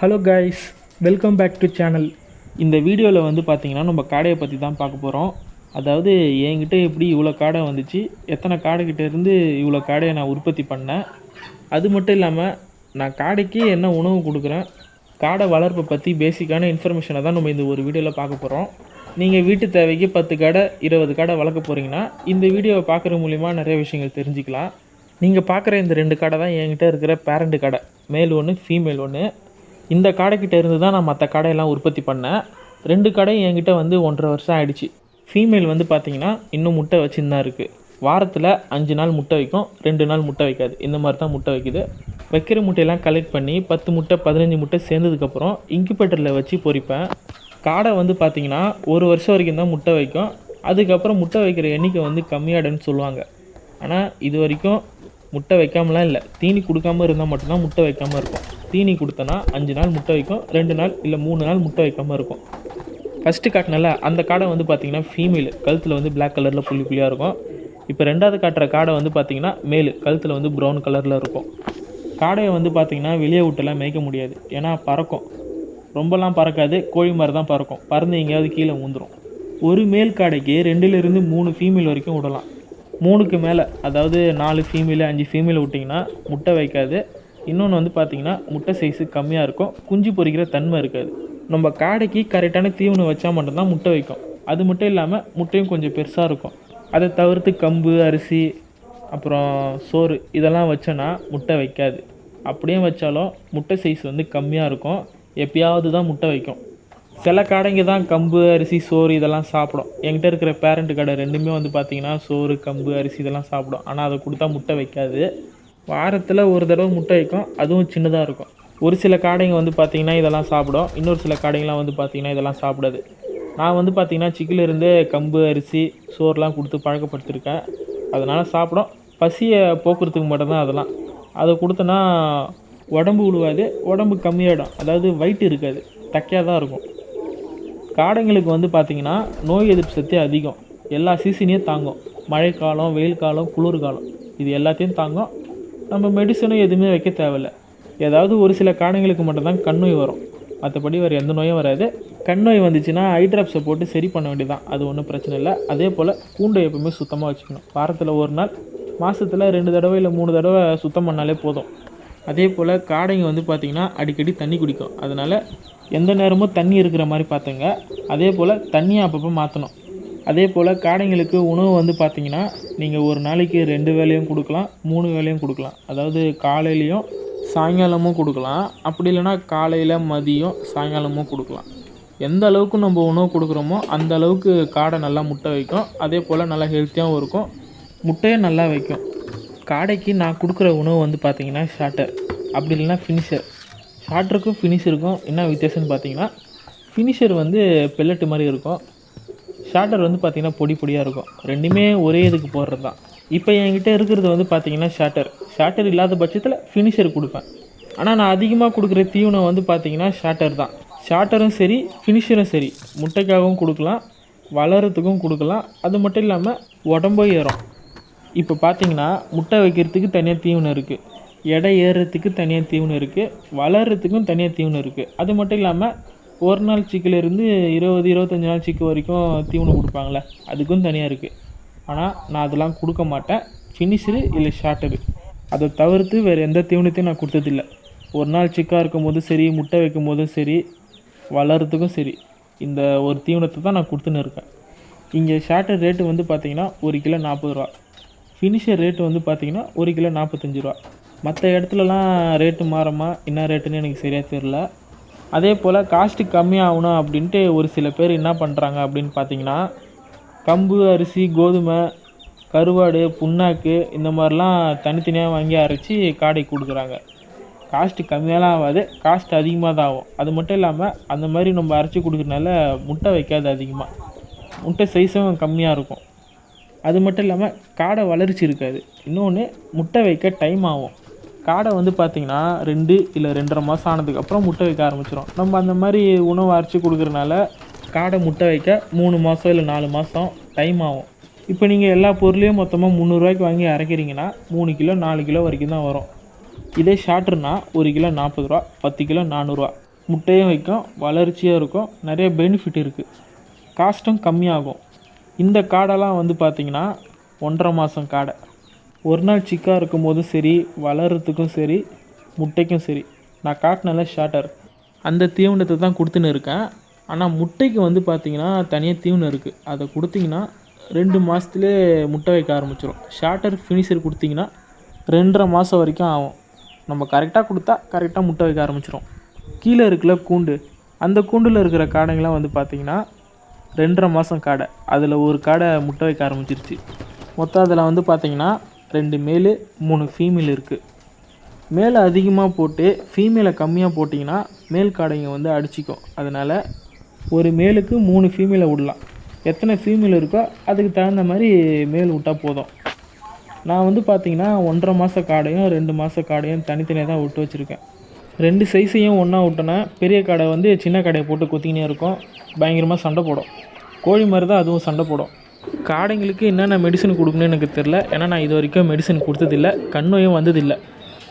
Hello guys welcome back to channel இந்த வீடியோவில் வந்து பார்த்திங்கன்னா நம்ம காடையை பற்றி தான் பார்க்க போகிறோம் அதாவது என்கிட்ட எப்படி இவ்வளோ காடை வந்துச்சு எத்தனை காடைக்கிட்ட இருந்து இவ்வளோ காடையை நான் உற்பத்தி பண்ணேன். அது மட்டும் இல்லாமல் நான் காடைக்கு என்ன உணவு கொடுக்குறேன் காடை வளர்ப்பை பற்றி பேசிக்கான இன்ஃபர்மேஷனை தான் நம்ம இந்த ஒரு வீடியோவில் பார்க்க போகிறோம் நீங்கள் வீட்டு தேவைக்கு பத்து கடை இருபது கடை வளர்க்க போகிறீங்கன்னா இந்த வீடியோவை பார்க்குறது மூலிமா நிறைய விஷயங்கள் தெரிஞ்சுக்கலாம். நீங்கள் பார்க்குற இந்த ரெண்டு கடை தான் என்கிட்ட இருக்கிற பேரண்ட் கடை. மேல் ஒன்று ஃபீமேல் ஒன்று இந்த கடைக்கிட்ட இருந்து தான் நான் மற்ற கடையெல்லாம் உற்பத்தி பண்ணேன். ரெண்டு கடையும் என்கிட்ட வந்து ஒன்றரை வருஷம் ஆகிடுச்சு ஃபீமேல் வந்து பார்த்தீங்கன்னா இன்னும் முட்டை வச்சுன்னு தான் இருக்குது வாரத்தில் அஞ்சு நாள் முட்டை வைக்கும் ரெண்டு நாள் முட்டை வைக்காது. இந்த மாதிரி தான் முட்டை வைக்குது. வைக்கிற முட்டையெல்லாம் கலெக்ட் பண்ணி பத்து முட்டை பதினஞ்சு முட்டை சேர்ந்ததுக்கப்புறம் இன்குபேட்டரில் வச்சு பொறிப்பேன். காடை வந்து பார்த்திங்கன்னா ஒரு வருஷம் வரைக்கும் தான் முட்டை வைக்கும். அதுக்கப்புறம் முட்டை வைக்கிற எண்ணிக்கை வந்து கம்மியாடுன்னு சொல்லுவாங்க. ஆனால் இது வரைக்கும் முட்டை வைக்காமலாம் இல்லை. தீனி கொடுக்காம இருந்தால் மட்டும்தான் முட்டை வைக்காமல் இருக்கும் தீனி கொடுத்தனா அஞ்சு நாள் முட்டை வைக்கும் ரெண்டு நாள் இல்லை மூணு நாள் முட்டை வைக்காமல் இருக்கும். ஃபஸ்ட்டு காட்டினால அந்த காடை வந்து பார்த்தீங்கன்னா ஃபீமேல் கழுத்தில் வந்து பிளாக் கலரில் புள்ளி புள்ளியாக இருக்கும். இப்போ ரெண்டாவது காட்டுற காடை வந்து பார்த்தீங்கன்னா மேல் கழுத்தில் வந்து ப்ரௌன் கலரில் இருக்கும். காடையை வந்து பார்த்திங்கன்னா வெளியே விட்டெல்லாம் மேய்க்க முடியாது. ஏன்னா பறக்கும். ரொம்பலாம் பறக்காது கோழி மாதிரி தான் பறக்கும். பறந்து எங்கேயாவது கீழே ஊந்துடும் ஒரு மேல் காடைக்கு ரெண்டுலேருந்து மூணு ஃபீமேல் வரைக்கும் விடலாம். மூணுக்கு மேலே அதாவது நாலு ஃபீமேலு அஞ்சு ஃபீமேல் விட்டிங்கன்னா முட்டை வைக்காது. இன்னொன்று வந்து பார்த்திங்கன்னா முட்டை சைஸு கம்மியாக இருக்கும். குஞ்சு பொரிக்கிற தன்மை இருக்காது. நம்ம காடைக்கு கரெக்டான தீவனம் வச்சா மட்டும்தான் முட்டை வைக்கும். அது மட்டும் இல்லாமல் முட்டையும் கொஞ்சம் பெருசாக இருக்கும். அதை தவிர்த்து கம்பு அரிசி அப்புறம் சோறு இதெல்லாம் வச்சோன்னா முட்டை வைக்காது. அப்படியே வச்சாலும் முட்டை சைஸ் வந்து கம்மியாக இருக்கும். எப்பயாவது தான் முட்டை வைக்கும். சில கடைங்க தான் கம்பு அரிசி சோறு இதெல்லாம் சாப்பிடும். என்கிட்ட இருக்கிற பேரண்ட் கடை ரெண்டுமே வந்து பார்த்திங்கன்னா சோறு கம்பு அரிசி இதெல்லாம் சாப்பிடும். ஆனால் அதை கொடுத்தா முட்டை வைக்காது. வாரத்தில் ஒரு தடவை முட்டை வைக்கும். அதுவும் சின்னதாக இருக்கும். ஒரு சில காடைங்க வந்து பார்த்திங்கன்னா இதெல்லாம் சாப்பிடும். இன்னொரு சில காடைங்களாம் வந்து பார்த்தீங்கன்னா இதெல்லாம் சாப்பிடாது. நான் வந்து பார்த்திங்கன்னா சிக்கிலிருந்தே கம்பு அரிசி சோறுலாம் கொடுத்து பழக்கப்படுத்திருக்கேன். அதனால் சாப்பிடும். பசியை போக்குறதுக்கு மட்டும்தான் அதெல்லாம். அதை கொடுத்தனா உடம்பு விழுவாது உடம்பு கம்மியாயிடும். அதாவது வயிட்டு இருக்காது. தக்கையாக தான் இருக்கும். காடைங்களுக்கு வந்து பார்த்திங்கன்னா நோய் எதிர்ப்பு சக்தி அதிகம். எல்லா சீசனையும் தாங்கும். மழைக்காலம் வெயில் காலம் குளிர் காலம். இது எல்லாத்தையும் தாங்கும். நம்ம மெடிசனும் எதுவுமே வைக்க தேவையில்ல. ஏதாவது ஒரு சில காடைங்களுக்கு மட்டும்தான் கண் நோய் வரும். மற்றபடி வேறு எந்த நோயும் வராது. கண் நோய் வந்துச்சுன்னா ஐ ட்ராப்ஸை போட்டு சரி பண்ண வேண்டியதான் அது ஒன்றும் பிரச்சனை இல்லை. அதே போல் கூண்டை எப்பவுமே சுத்தமாக வச்சுக்கணும். வாரத்தில் ஒரு நாள் மாதத்தில் ரெண்டு தடவை இல்லை மூணு தடவை சுத்தம் பண்ணாலே போதும். அதே போல் காடைங்க வந்து பார்த்திங்கன்னா அடிக்கடி தண்ணி குடிக்கும். அதனால் எந்த நேரமும் தண்ணி இருக்கிற மாதிரி பார்த்துங்க அதே போல் தண்ணியை அப்பப்போ மாற்றணும் அதே போல் காடைங்களுக்கு உணவு வந்து பார்த்திங்கன்னா நீங்கள் ஒரு நாளைக்கு ரெண்டு வேளையும் கொடுக்கலாம் மூணு வேளையும் கொடுக்கலாம். அதாவது காலையிலையும் சாயங்காலமும் கொடுக்கலாம். அப்படி இல்லைன்னா காலையில் மதியம் சாயங்காலமும் கொடுக்கலாம். எந்த அளவுக்கு நம்ம உணவு கொடுக்குறோமோ அந்த அளவுக்கு காடை நல்லா முட்டை வைக்கும். அதே போல் நல்லா ஹெல்த்தியாகவும் இருக்கும். முட்டையும் நல்லா வைக்கும். காடைக்கு நான் கொடுக்குற உணவு வந்து பார்த்திங்கன்னா ஷார்ட்டர் அப்படி இல்லைன்னா ஃபினிஷர் ஷார்ட்டருக்கும் ஃபினிஷருக்கும் என்ன வித்தியாசம்னு பார்த்தீங்கன்னா ஃபினிஷர் வந்து பெல்லட்டு மாதிரி இருக்கும். ஷார்ட்டர் வந்து பார்த்திங்கன்னா பொடி பொடியாக இருக்கும். ரெண்டுமே ஒரே இதுக்கு போடுறது தான் இப்போ என்கிட்ட இருக்கிறது வந்து பார்த்திங்கன்னா ஷார்ட்டர் ஷார்ட்டர் இல்லாத பட்சத்தில் ஃபினிஷர் கொடுப்பேன். ஆனால் நான் அதிகமாக கொடுக்குற தீவனம் வந்து பார்த்திங்கன்னா ஷார்ட்டர் தான். ஷார்ட்டரும் சரி ஃபினிஷரும் சரி. முட்டைக்காகவும் கொடுக்கலாம் வளரத்துக்கும் கொடுக்கலாம். அது மட்டும் இல்லாமல் உடம்பும் ஏறும். இப்போ பார்த்தீங்கன்னா முட்டை வைக்கிறதுக்கு தனியாக தீவனம் இருக்குது எடை ஏறுறதுக்கு தனியாக தீவனம் இருக்குது வளர்கிறதுக்கும் தனியாக தீவனம் இருக்குது அது மட்டும் இல்லாமல் ஒரு நாள் சிக்கிலேருந்து இருபது இருபத்தஞ்சி நாள் சிக்கு வரைக்கும் தீவனம் கொடுப்பாங்களே அதுக்கும் தனியாக இருக்குது ஆனால் நான் அதெல்லாம் கொடுக்க மாட்டேன். ஃபினிஷரு இல்லை ஷார்ட்டரு அதை தவிர்த்து வேறு எந்த தீவனத்தையும் நான் கொடுத்ததில்ல. ஒரு நாள் சிக்காக இருக்கும் போதும் சரி முட்டை வைக்கும் போதும் சரி வளர்கிறதுக்கும் சரி இந்த ஒரு தீவனத்தை தான் நான் கொடுத்துன்னு இருக்கேன். இங்கே ஷார்ட்டர் ரேட்டு வந்து பார்த்திங்கன்னா ஒரு கிலோ நாற்பது ரூபா. ஃபினிஷர் ரேட்டு வந்து பார்த்திங்கன்னா ஒரு கிலோ நாற்பத்தஞ்சு ரூபா. மற்ற இடத்துலலாம் ரேட்டு மாறமா என்ன ரேட்டுன்னு எனக்கு சரியாக தெரில அதே போல் காஸ்ட்டு கம்மியாகணும் அப்படின்ட்டு ஒரு சில பேர் என்ன பண்ணுறாங்க அப்படின்னு பார்த்தீங்கன்னா கம்பு அரிசி கோதுமை கருவாடு புண்ணாக்கு இந்த மாதிரிலாம் தனித்தனியாக வாங்கி அரைச்சி காடைக்கு கொடுக்குறாங்க. காஸ்ட்டு கம்மியாலாம் ஆகாது காஸ்ட் அதிகமாக தான் ஆகும். அது மட்டும் இல்லாமல் அந்த மாதிரி நம்ம அரைச்சி கொடுக்குறனால முட்டை வைக்காது அதிகமாக முட்டை சைஸும் கம்மியாக இருக்கும். அது மட்டும் இல்லாமல் காடை வளர்ச்சி இருக்காது. இன்னொன்று முட்டை வைக்க டைம் ஆகும். காடை வந்து பார்த்திங்கன்னா ரெண்டு இல்லை ரெண்டரை மாதம் ஆனதுக்கப்புறம் முட்டை வைக்க ஆரம்பிச்சிடும் நம்ம அந்த மாதிரி உணவு அரைச்சி கொடுக்குறனால காடை முட்டை வைக்க மூணு மாதம் இல்லை நாலு மாதம் டைம் ஆகும். இப்போ நீங்கள் எல்லா பொருளையும் மொத்தமாக முந்நூறுரூவாய்க்கு வாங்கி அரைக்கிறீங்கன்னா மூணு கிலோ நாலு கிலோ வரைக்கும் தான் வரும். இதே ஷார்ட்ருனா ஒரு கிலோ நாற்பது ரூபா பத்து கிலோ நானூறுரூவா முட்டையும் வைக்கும் வளர்ச்சியாக இருக்கும் நிறைய பெனிஃபிட் இருக்குது காஸ்ட்டும் கம்மியாகும். இந்த காடெல்லாம் வந்து பார்த்திங்கன்னா ஒன்றரை மாதம் காடை. ஒரு நாள் சிக்காக இருக்கும் போதும் சரி வளர்கிறதுக்கும் சரி முட்டைக்கும் சரி. நான் காட்டினால ஷார்ட்டர் அந்த தீவனத்தை தான் கொடுத்துன்னு இருக்கேன். ஆனால் முட்டைக்கு வந்து பார்த்திங்கன்னா தனியாக தீவனம் இருக்குது அதை கொடுத்தீங்கன்னா ரெண்டு மாதத்துலேயே முட்டை வைக்க ஆரம்பிச்சிடும் ஷார்ட்டர் ஃபினிஷர் கொடுத்தீங்கன்னா ரெண்டரை மாதம் வரைக்கும் ஆகும். நம்ம கரெக்டாக கொடுத்தா கரெக்டாக முட்டை வைக்க ஆரம்பிச்சிடும் கீழே இருக்கல கூண்டு. அந்த கூண்டில் இருக்கிற காடைங்களாம் வந்து பார்த்திங்கன்னா ரெண்டரை மாதம் காடை. அதில் ஒரு காடை முட்டை வைக்க ஆரம்பிச்சிருச்சு. மொத்தம் அதில் வந்து பார்த்திங்கன்னா ரெண்டு மேலு மூணு ஃபீமேல் இருக்குது மேலே அதிகமாக போட்டு ஃபீமேலை கம்மியாக போட்டிங்கன்னா மேல் காடைங்க வந்து அடிச்சிக்கும் அதனால் ஒரு மேலுக்கு மூணு ஃபீமேலை விடலாம். எத்தனை ஃபீமேல் இருக்கோ அதுக்கு தகுந்த மாதிரி மேல் விட்டால் போதும். நான் வந்து பார்த்திங்கன்னா ஒன்றரை மாத காடையும் ரெண்டு மாத காடையும் தனித்தனியாக தான் விட்டு வச்சுருக்கேன். ரெண்டு சைஸையும் ஒன்றா விட்டோன்னா பெரிய காடை வந்து சின்ன காடையை போட்டு கொத்திக்கினே இருக்கும். பயங்கரமாக சண்டை போடும். கோழி மாதிரி தான் அதுவும் சண்டை போடும். காடைங்களுக்கு என்னென்ன மெடிசன் கொடுக்கணும்னு எனக்கு தெரில ஏன்னா நான் இது வரைக்கும் மெடிசன் கொடுத்ததில்ல. கண் நோயும் வந்ததில்லை.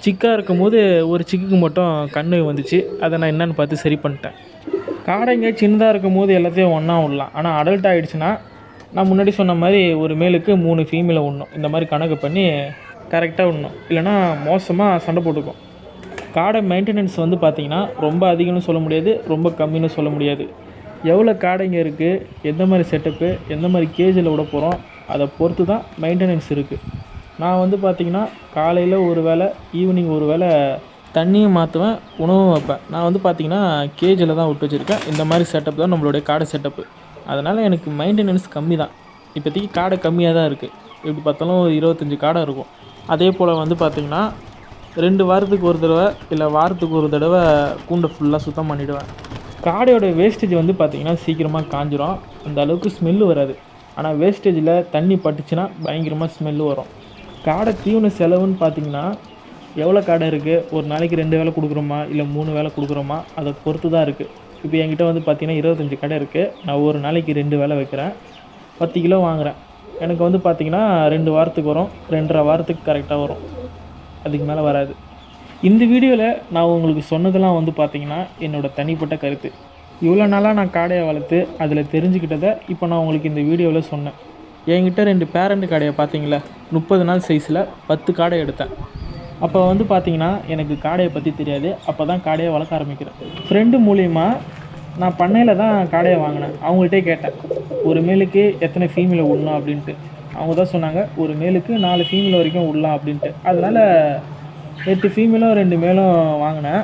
சிக்காக இருக்கும்போது ஒரு சிக்குக்கு மட்டும் கண் நோய் வந்துச்சு. அதை நான் என்னென்னு பார்த்து சரி பண்ணிட்டேன். காடைங்க சின்னதாக இருக்கும் போது எல்லாத்தையும் ஒன்றா விடலாம். ஆனால் அடல்ட் ஆகிடுச்சுன்னா நான் முன்னாடி சொன்ன மாதிரி ஒரு மேலுக்கு மூணு ஃபீமேலை விடணும். இந்த மாதிரி கணக்கு பண்ணி கரெக்டாக விடணும். இல்லைன்னா மோசமாக சண்டை போட்டுக்கும். காடை மெயின்டெனன்ஸ் வந்து பார்த்திங்கன்னா ரொம்ப அதிகம்னு சொல்ல முடியாது. ரொம்ப கம்மின்னு சொல்ல முடியாது. எவ்வளோ காடைங்க இருக்குது எந்த மாதிரி செட்டப்பு எந்த மாதிரி கேஜில் விட போகிறோம் அதை பொறுத்து தான் மெயின்டெனன்ஸ் இருக்குது நான் வந்து பார்த்திங்கன்னா காலையில் ஒரு வேளை ஈவினிங் ஒரு வேளை தண்ணியும் மாற்றுவேன் உணவும் வைப்பேன். நான் வந்து பார்த்திங்கன்னா கேஜில் தான் விட்டு வச்சுருக்கேன். இந்த மாதிரி செட்டப் தான் நம்மளுடைய காடை செட்டப்பு அதனால் எனக்கு மெயின்டெனன்ஸ் கம்மி தான் இப்போதைக்கு காடை கம்மியாக தான் இருக்குது எப்படி பார்த்தாலும் ஒரு இருபத்தஞ்சி காடை இருக்கும். அதே போல் வந்து பார்த்திங்கன்னா ரெண்டு வாரத்துக்கு ஒரு தடவை இல்லை வாரத்துக்கு ஒரு தடவை கூண்டை ஃபுல்லாக சுத்தம் பண்ணிவிடுவேன் காடையோட வேஸ்டேஜ் வந்து பார்த்திங்கன்னா சீக்கிரமாக காஞ்சிரும். அந்த அளவுக்கு ஸ்மெல்லு வராது. ஆனால் வேஸ்டேஜில் தண்ணி பட்டுச்சுன்னா பயங்கரமாக ஸ்மெல்லு வரும். காடை தீவன செலவுன்னு பார்த்தீங்கன்னா எவ்வளோ காடை இருக்குது ஒரு நாளைக்கு ரெண்டு வேளை கொடுக்குறோமா? இல்லை மூணு வேலை கொடுக்குறோமா? அதை பொறுத்து தான் இருக்குது இப்போ என்கிட்ட வந்து பார்த்தீங்கன்னா இருபத்தஞ்சி கடை இருக்குது நான் ஒரு நாளைக்கு ரெண்டு வேலை வைக்கிறேன். பத்து கிலோ வாங்குகிறேன் எனக்கு வந்து பார்த்திங்கன்னா ரெண்டு வாரத்துக்கு வரும். ரெண்டரை வாரத்துக்கு கரெக்டாக வரும். அதுக்கு மேலே வராது. இந்த வீடியோவில் நான் உங்களுக்கு சொன்னதெல்லாம் வந்து பார்த்திங்கன்னா என்னோடய தனிப்பட்ட கருத்து. இவ்வளோ நாளாக நான் காடையை வளர்த்து அதில் தெரிஞ்சுக்கிட்டதை இப்போ நான் உங்களுக்கு இந்த வீடியோவில் சொன்னேன். என்கிட்ட ரெண்டு பேரண்ட் காடையை பார்த்தீங்களா முப்பது நாள் சைஸில் பத்து காடை எடுத்தேன். அப்போ வந்து பார்த்தீங்கன்னா எனக்கு காடையை பற்றி தெரியாது. அப்போ தான் காடையை வளர்க்க ஆரம்பிக்கிறேன். ஃப்ரெண்டு மூலிமா நான் பண்ணையில் தான் காடையை வாங்கினேன். அவங்கள்ட்டே கேட்டேன். ஒரு மேலுக்கு எத்தனை ஃபீமேலை விடணும் அப்படின்ட்டு. அவங்க தான் சொன்னாங்க ஒரு மேலுக்கு நாலு ஃபீமேல் வரைக்கும் விடலாம் அப்படின்ட்டு. அதனால் எட்டு ஃபீமேலும் ரெண்டு மேலும் வாங்கினேன்.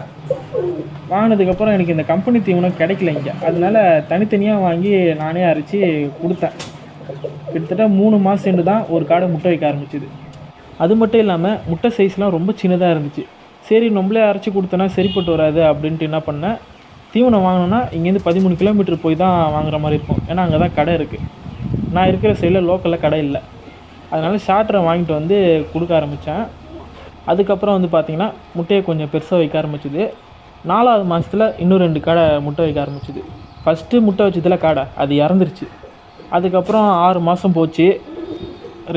வாங்கினதுக்கப்புறம் எனக்கு இந்த கம்பெனி தீவனம் கிடைக்கல இங்கே. அதனால தனித்தனியாக வாங்கி நானே அரைச்சி கொடுத்தேன். கிட்டத்தட்ட மூணு மாதம் தான் ஒரு காடை முட்டை வைக்க ஆரம்பிச்சிது. அது மட்டும் இல்லாமல் முட்டை சைஸ்லாம் ரொம்ப சின்னதாக இருந்துச்சு. சரி நம்மளே அரைச்சி கொடுத்தனா சரிப்பட்டு வராது அப்படின்ட்டு என்ன பண்ணேன்? தீவனம் வாங்கினோன்னா இங்கேருந்து பதிமூணு கிலோமீட்டர் போய் தான் வாங்குற மாதிரி இருக்கும். ஏன்னா அங்கே தான் கடை இருக்குது நான் இருக்கிற சைடில் லோக்கலில் கடை இல்லை. அதனால் ஷார்ட்டரை வாங்கிட்டு வந்து கொடுக்க ஆரம்பித்தேன் அதுக்கப்புறம் வந்து பார்த்திங்கன்னா முட்டையை கொஞ்சம் பெருசாக வைக்க ஆரம்பிச்சிது. நாலாவது மாதத்தில் இன்னும் ரெண்டு கடை முட்டை வைக்க ஆரம்பிச்சிது. ஃபஸ்ட்டு முட்டை வச்சதில் காடை அது இறந்துருச்சு. அதுக்கப்புறம் ஆறு மாதம் போச்சு.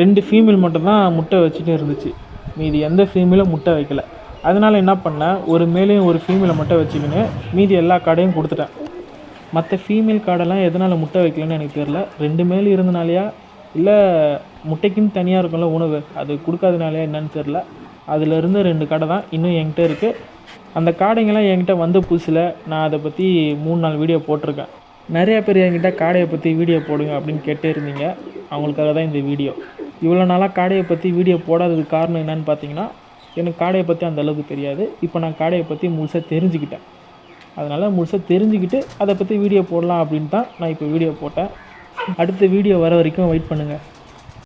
ரெண்டு ஃபீமேல் மட்டும்தான் முட்டை வச்சுட்டு இருந்துச்சு. மீதி எந்த ஃபீமேலும் முட்டை வைக்கல. அதனால் என்ன பண்ணேன் ஒரு மேலேயும் ஒரு ஃபீமேலை மட்டும் வச்சுக்கின்னு மீதி எல்லா காடையும் கொடுத்துட்டேன். மற்ற ஃபீமேல் காடெல்லாம் எதனால் முட்டை வைக்கலன்னு எனக்கு தெரில ரெண்டு மேல் இருந்தனாலையா? இல்லை முட்டைக்குன்னு தனியாக இருக்கும்ல உணவு அது கொடுக்காதனாலையா என்னன்னு தெரில அதிலிருந்து ரெண்டு கடை தான் இன்னும் என்கிட்ட இருக்குது அந்த காடைங்கெல்லாம் என்கிட்ட வந்த புதுசில். நான் அதை பற்றி மூணு நாலு வீடியோ போட்டிருக்கேன். நிறைய பேர் என்கிட்ட காடையை பற்றி வீடியோ போடுங்க அப்படின்னு கேட்டே இருந்தீங்க. அவங்களுக்காக தான் இந்த வீடியோ இவ்வளோ நாளாக காடையை பற்றி வீடியோ போடாததுக்கு காரணம் என்னன்னு பார்த்தீங்கன்னா எனக்கு காடையை பற்றி அந்த அளவுக்கு தெரியாது. இப்போ நான் காடையை பற்றி முழுசாக தெரிஞ்சுக்கிட்டேன். அதனால் முழுசாக தெரிஞ்சுக்கிட்டு அதை பற்றி வீடியோ போடலாம் அப்படின்னு தான் நான் இப்போ வீடியோ போட்டேன். அடுத்த வீடியோ வர வரைக்கும் வெயிட் பண்ணுங்கள்